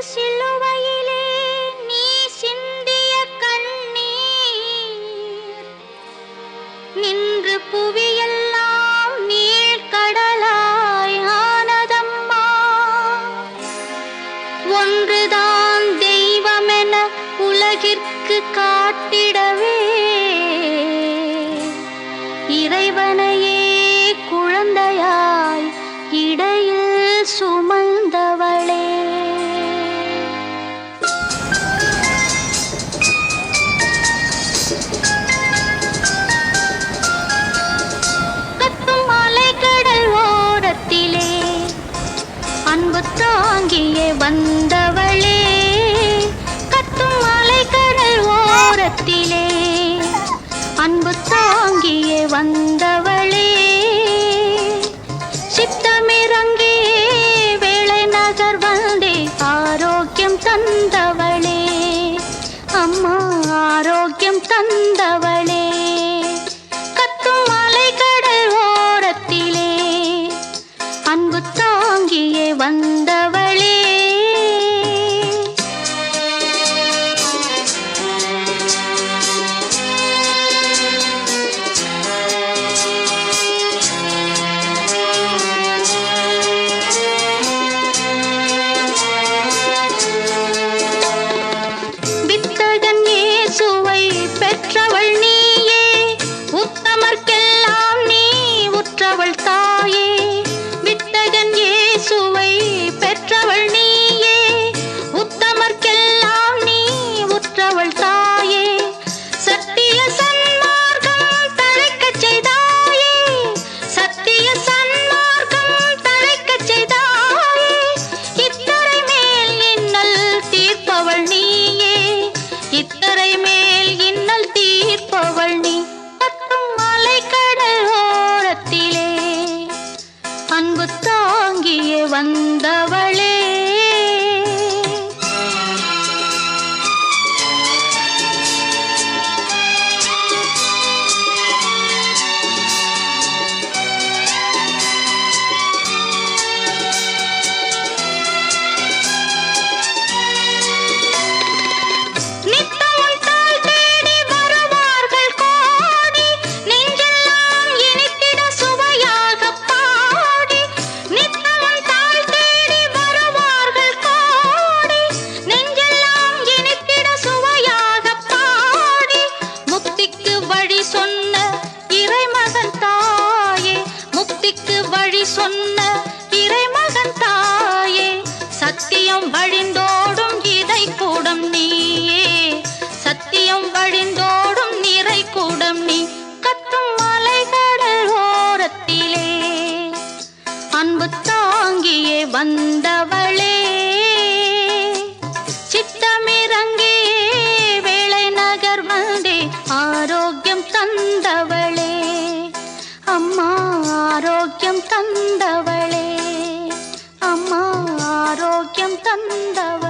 சிலுவையிலே நீ சிந்திய கண்ணீர். நின்று புவியெல்லாம் நீள் கடலாய் ஆனதம்மா. ஒன்றுதான் தெய்வமென உலகிற்கு காட்டிட கருத்தாங்கியே வந்தவளே கத்தும் மலை கடல் ஓரத்திலே. அன்பு தாங்கியே வந்தவளே சித்த சொன்ன இறைமகன் தாயே சத்தியம் வழிந்தோடும் இதை கூடம் நீயே. சத்தியம் வழிந்தோடும் நிறை கூடம் நீ கத்தும் மலைகடல் ஓரத்திலே. அன்பு தாங்கியே வந்தவர் தந்தவளே. அம்மா ஆரோக்கியம் தந்தவள்.